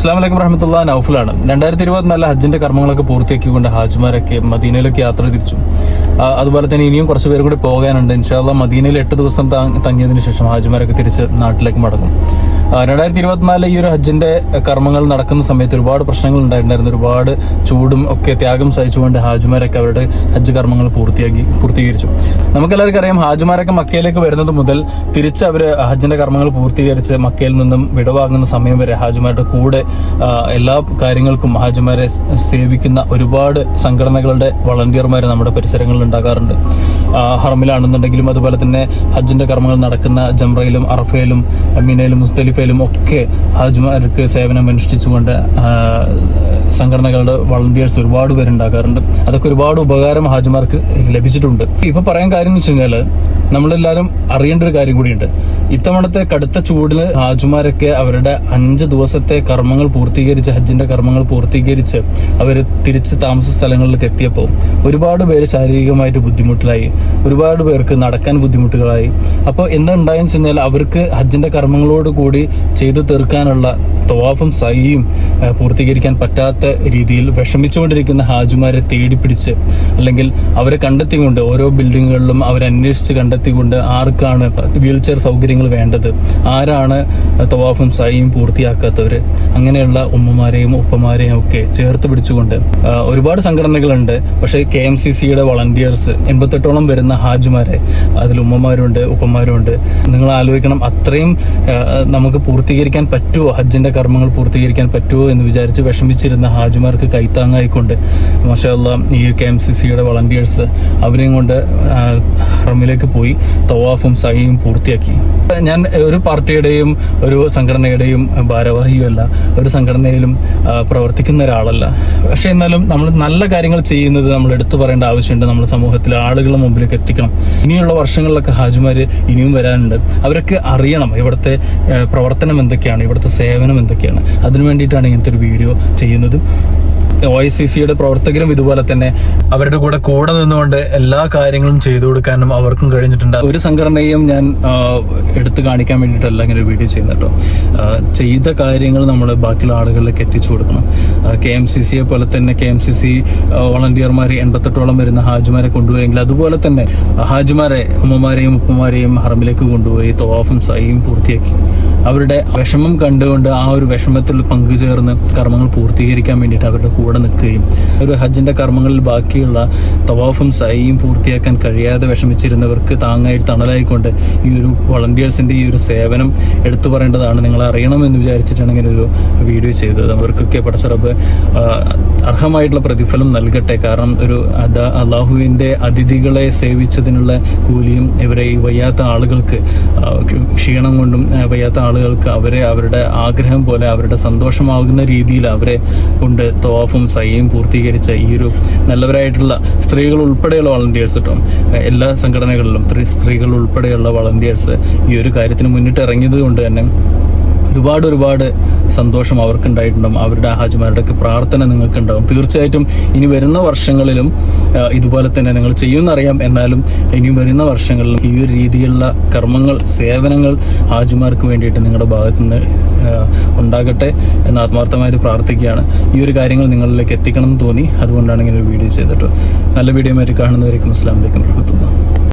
അസ്ലാം വലൈക്കും റഹമത്തുള്ള നൌഫലാണ്. രണ്ടായിരത്തി ഇരുപത്തിനാല് ഹജ്ജിന്റെ കർമ്മങ്ങളൊക്കെ പൂർത്തിയാക്കിക്കൊണ്ട് ഹാജിമാരൊക്കെ മദീനയിലേക്ക് യാത്ര തിരിച്ചു. അതുപോലെ തന്നെ ഇനിയും കുറച്ച് പേര് കൂടി പോകാനുണ്ട്. ഇൻഷാല്ല മദീനയിൽ എട്ട് ദിവസം തങ്ങിയതിനു ശേഷം ഹാജിമാരൊക്കെ തിരിച്ച് നാട്ടിലേക്ക് മടങ്ങും. രണ്ടായിരത്തി ഇരുപത്തിനാലിലെ ഈ ഒരു ഹജ്ജിന്റെ കർമ്മങ്ങൾ നടക്കുന്ന സമയത്ത് ഒരുപാട് പ്രശ്നങ്ങൾ ഉണ്ടായിട്ടുണ്ടായിരുന്നു. ഒരുപാട് ചൂടും ഒക്കെ ത്യാഗം സഹിച്ചുകൊണ്ട് ഹാജുമാരൊക്കെ അവരുടെ ഹജ്ജ് കർമ്മങ്ങൾ പൂർത്തിയാക്കി പൂർത്തീകരിച്ചു. നമുക്കെല്ലാവർക്കും അറിയാം ഹാജുമാരൊക്കെ മക്കയിലേക്ക് വരുന്നത് മുതൽ തിരിച്ച് അവർ ഹജ്ജിന്റെ കർമ്മങ്ങൾ പൂർത്തീകരിച്ച് മക്കയിൽ നിന്നും വിടവാങ്ങുന്ന സമയം വരെ ഹാജുമാരുടെ കൂടെ എല്ലാ കാര്യങ്ങൾക്കും ഹാജുമാരെ സേവിക്കുന്ന ഒരുപാട് സംഘടനകളുടെ വളണ്ടിയർമാർ നമ്മുടെ പരിസരങ്ങളിൽ ഉണ്ടാകാറുണ്ട്. ഹർമിലാണെന്നുണ്ടെങ്കിലും അതുപോലെ തന്നെ ഹജ്ജിന്റെ കർമ്മങ്ങൾ നടക്കുന്ന ജംറയിലും അറഫയിലും മിനയിലും മുസ്തലിഫയിലും ഒക്കെ ഹാജിമാർക്ക് സേവനം അനുഷ്ഠിച്ചുകൊണ്ട് സംഘടനകളുടെ വളണ്ടിയേഴ്സ് ഒരുപാട് പേരുണ്ടാകാറുണ്ട് അതൊക്കെ ഒരുപാട് ഉപകാരം ഹാജിമാർക്ക് ലഭിച്ചിട്ടുണ്ട്. ഇപ്പൊ പറയാൻ കാര്യം എന്ന് വെച്ച് കഴിഞ്ഞാൽ നമ്മളെല്ലാവരും അറിയേണ്ട ഒരു കാര്യം കൂടിയുണ്ട്. ഇത്തവണത്തെ കടുത്ത ചൂടിൽ ഹാജുമാരൊക്കെ അവരുടെ അഞ്ച് ദിവസത്തെ കർമ്മങ്ങൾ പൂർത്തീകരിച്ച് ഹജ്ജിന്റെ കർമ്മങ്ങൾ പൂർത്തീകരിച്ച് അവർ തിരിച്ച് താമസ സ്ഥലങ്ങളിലേക്ക് എത്തിയപ്പോൾ ഒരുപാട് പേര് ശാരീരികമായിട്ട് ബുദ്ധിമുട്ടിലായി. ഒരുപാട് പേർക്ക് നടക്കാൻ ബുദ്ധിമുട്ടുകളായി. അപ്പോൾ എന്താ ഉണ്ടായെന്ന് വെച്ച് കഴിഞ്ഞാൽ അവർക്ക് ഹജ്ജിന്റെ കർമ്മങ്ങളോട് കൂടി ചെയ്തു തീർക്കാനുള്ള തവാഫും സഹിയും പൂർത്തീകരിക്കാൻ പറ്റാത്ത രീതിയിൽ വിഷമിച്ചുകൊണ്ടിരിക്കുന്ന ഹാജുമാരെ തേടിപ്പിടിച്ച് അല്ലെങ്കിൽ അവരെ കണ്ടെത്തിക്കൊണ്ട് ഓരോ ബിൽഡിങ്ങുകളിലും അവരെ അന്വേഷിച്ച് കണ്ടെത്തിക്കൊണ്ട് ആർക്കാണ് വീൽ ചെയർ സൗകര്യങ്ങൾ വേണ്ടത്? ആരാണ് തവാഫും സഹിയും പൂർത്തിയാക്കാത്തവർ അങ്ങനെയുള്ള ഉമ്മമാരെയും ഉപ്പമാരെയും ഒക്കെ ചേർത്ത് പിടിച്ചുകൊണ്ട് ഒരുപാട് സംഘടനകളുണ്ട്. പക്ഷേ കെ എം സി സിയുടെ വളണ്ടിയേഴ്സ് എൺപത്തെട്ടോളം വരുന്ന ഹാജിമാരെ അതിൽ ഉമ്മമാരുണ്ട് ഉപ്പമാരുണ്ട്. നിങ്ങൾ ആലോചിക്കണം അത്രയും ആ, പൂർത്തീകരിക്കാൻ പറ്റുമോ ഹജ്ജിന്റെ കർമ്മങ്ങൾ പൂർത്തീകരിക്കാൻ പറ്റുമോ എന്ന് വിചാരിച്ച് വിഷമിച്ചിരുന്ന ഹാജിമാർക്ക് കൈത്താങ്ങായിക്കൊണ്ട് മാഷല്ല ഈ കെ എം സി സിയുടെ വളണ്ടിയേഴ്സ് അവരെയും കൊണ്ട് ഹറമിലേക്ക് പോയി തവാഫും സഹിയും പൂർത്തിയാക്കി. ഞാൻ ഒരു പാർട്ടിയുടെയും ഒരു സംഘടനയുടെയും ഭാരവാഹിയുമല്ല ഒരു സംഘടനയിലും പ്രവർത്തിക്കുന്ന ഒരാളല്ല. പക്ഷെ എന്നാലും നമ്മൾ നല്ല കാര്യങ്ങൾ ചെയ്യുന്നത് നമ്മൾ എടുത്തു പറയേണ്ട ആവശ്യമുണ്ട്. നമ്മുടെ സമൂഹത്തിലെ ആളുകളുടെ മുമ്പിലേക്ക് എത്തിക്കണം. ഇനിയുള്ള വർഷങ്ങളിലൊക്കെ ഹാജിമാർ ഇനിയും വരാനുണ്ട്. അവരൊക്കെ അറിയണം. ഇവിടുത്തെ പ്രവർത്തനം എന്തൊക്കെയാണ് ഇവിടുത്തെ സേവനം എന്തൊക്കെയാണ്? അതിനു വേണ്ടിയിട്ടാണ് ഇങ്ങനത്തെ ഒരു വീഡിയോ ചെയ്യുന്നത്. ഒ ഐ സി സിയുടെ പ്രവർത്തകരും ഇതുപോലെ തന്നെ അവരുടെ കൂടെ കൂടെ നിന്നുകൊണ്ട് എല്ലാ കാര്യങ്ങളും ചെയ്തു കൊടുക്കാനും അവർക്കും കഴിഞ്ഞിട്ടുണ്ട്. ഒരു സംഘടനയും ഞാൻ എടുത്തു കാണിക്കാൻ വേണ്ടിയിട്ടല്ല ഇങ്ങനെ വീഡിയോ ചെയ്യുന്നത് കേട്ടോ. ചെയ്ത കാര്യങ്ങൾ നമ്മൾ ബാക്കിയുള്ള ആളുകളിലേക്ക് എത്തിച്ചു കൊടുക്കണം. കെ എം സി സിയെ പോലെ തന്നെ കെ എം സി സി വോളണ്ടിയർമാർ എൺപത്തെട്ടോളം വരുന്ന ഹാജിമാരെ കൊണ്ടുപോയെങ്കിൽ അതുപോലെ തന്നെ ഹാജിമാരെ ഉമ്മമാരെയും ഉപ്പമാരെയും ഹറമിലേക്ക് കൊണ്ടുപോയി തവാഫും സൈയും പൂർത്തിയാക്കി. അവരുടെ വിഷമം കണ്ടുകൊണ്ട് ആ ഒരു വിഷമത്തിൽ പങ്കുചേർന്ന് കർമ്മങ്ങൾ പൂർത്തീകരിക്കാൻ വേണ്ടിയിട്ട് അവരുടെ കൂടെ നിൽക്കുകയും ഒരു ഹജ്ജിന്റെ കർമ്മങ്ങളിൽ ബാക്കിയുള്ള തവാഫും സൈയും പൂർത്തിയാക്കാൻ കഴിയാതെ വിഷമിച്ചിരുന്നവർക്ക് താങ്ങായി തണലായിക്കൊണ്ട് ഈ ഒരു വളണ്ടിയേഴ്സിന്റെ ഈ ഒരു സേവനം എടുത്തു പറയേണ്ടതാണ്. നിങ്ങൾ അറിയണമെന്ന് വിചാരിച്ചിട്ടാണ് ഇങ്ങനെ ഒരു വീഡിയോ ചെയ്തത്. അവർക്കൊക്കെ പടച്ചറബ് അർഹമായിട്ടുള്ള പ്രതിഫലം നൽകട്ടെ. കാരണം ഒരു അതാ അള്ളാഹുവിന്റെ അതിഥികളെ സേവിച്ചതിനുള്ള കൂലിയും ഇവരെ ഈ വയ്യാത്ത ആളുകൾക്ക് ക്ഷീണം കൊണ്ടും വയ്യാത്ത ആളുകൾക്ക് അവരെ അവരുടെ ആഗ്രഹം പോലെ അവരുടെ സന്തോഷമാകുന്ന രീതിയിൽ അവരെ കൊണ്ട് തോഫും സയ്യും പൂർത്തീകരിച്ച ഈ ഒരു നല്ലവരായിട്ടുള്ള സ്ത്രീകൾ ഉൾപ്പെടെയുള്ള വളണ്ടിയേഴ്സ് കേട്ടോ എല്ലാ സംഘടനകളിലും സ്ത്രീ സ്ത്രീകൾ ഉൾപ്പെടെയുള്ള വളണ്ടിയേഴ്സ് ഈ ഒരു കാര്യത്തിന് മുന്നിട്ട് ഇറങ്ങിയത് കൊണ്ട് തന്നെ ഒരുപാട് ഒരുപാട് സന്തോഷം അവർക്കുണ്ടായിട്ടുണ്ടാവും. അവരുടെ ആ ഹാജിമാരുടെ ഒക്കെ പ്രാർത്ഥന നിങ്ങൾക്കുണ്ടാകും തീർച്ചയായിട്ടും ഇനി വരുന്ന വർഷങ്ങളിലും ഇതുപോലെ തന്നെ നിങ്ങൾ ചെയ്യുമെന്നറിയാം. എന്നാലും ഇനി വരുന്ന വർഷങ്ങളിലും ഈ ഒരു രീതിയിലുള്ള കർമ്മങ്ങൾ സേവനങ്ങൾ ഹാജിമാർക്ക് വേണ്ടിയിട്ട് നിങ്ങളുടെ ഭാഗത്തു നിന്ന് ഉണ്ടാകട്ടെ എന്ന് ആത്മാർത്ഥമായിട്ട് പ്രാർത്ഥിക്കുകയാണ്. ഈ ഒരു കാര്യങ്ങൾ നിങ്ങളിലേക്ക് എത്തിക്കണം എന്ന് തോന്നി. അതുകൊണ്ടാണ് ഇങ്ങനെ ഒരു വീഡിയോ ചെയ്തിട്ട് നല്ല വീഡിയോ ആയിട്ട് കാണുന്നവരേക്കും അസ്ലാം വലൈക്കും വറഹമത്തുള്ള